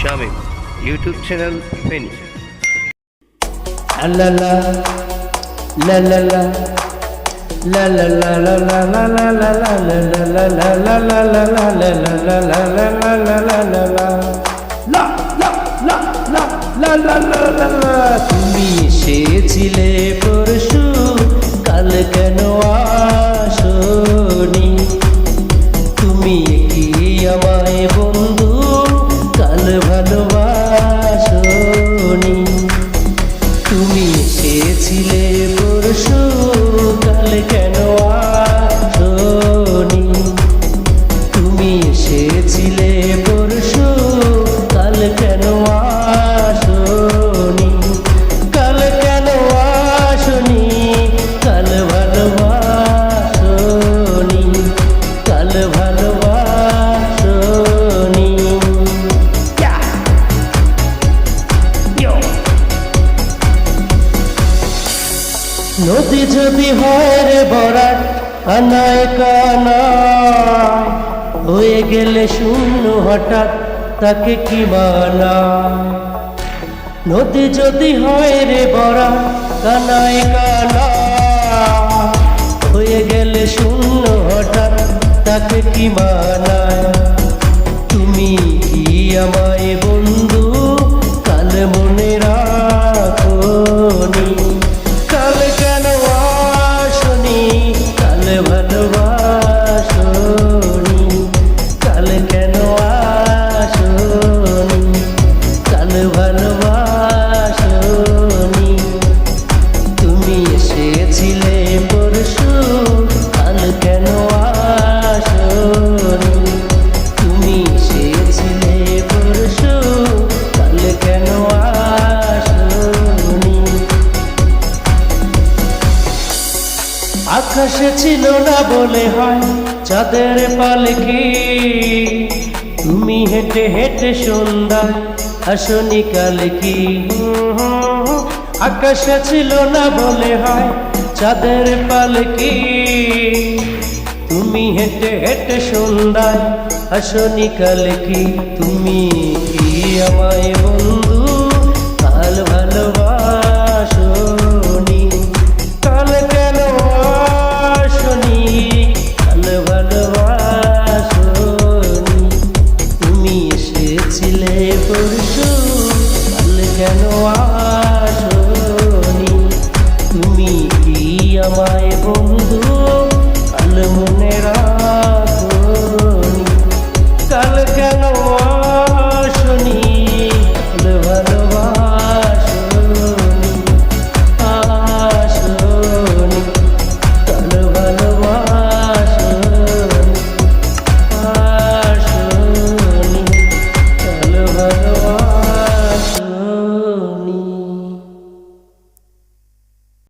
Shamim YouTube channel Feni তুমি এসেছিলে পরশু কাল কেন আসনি ভালোবাসনি তুমি এসেছিলে পরশু কাল কেন আসনি তুমি এসেছিলে পরশু কাল কেন আসনি কাল কেন আসনি কাল ভালোবাসনি কাল ভালোবাসনি নদী যদি হয় রে বরাট কানায় কানায় হয়ে গেলে শূন্য হঠাৎ, তাকে কি মানা? নদী যদি হয় রে বড়া কানায় কানা। হয়ে গেলে শূন্য হঠাৎ, তাকে কি মানায় ভালোবাসনি। তুমি এসেছিলে পরশু, কাল কেন আসনি? তুমি এসেছিলে পরশু, কাল কেন আসনি? আকাশে ছিল না বলে হয় চাঁদের পালকি। তুমি হেঁটে হেঁটে সন্ধ্যা আসনি কালকি আকাশে ছিল না বলে হয়, চাঁদের পালকি তুমি হেঁটে হেঁটে সন্ধ্যায় আসনি কালকি তুমি কি আমায় বন্ধু? কাল ভালোবাসনি কাল কেন আসনি কাল ভালোবাসনি তুমি এসেছিলে I yellow eyes.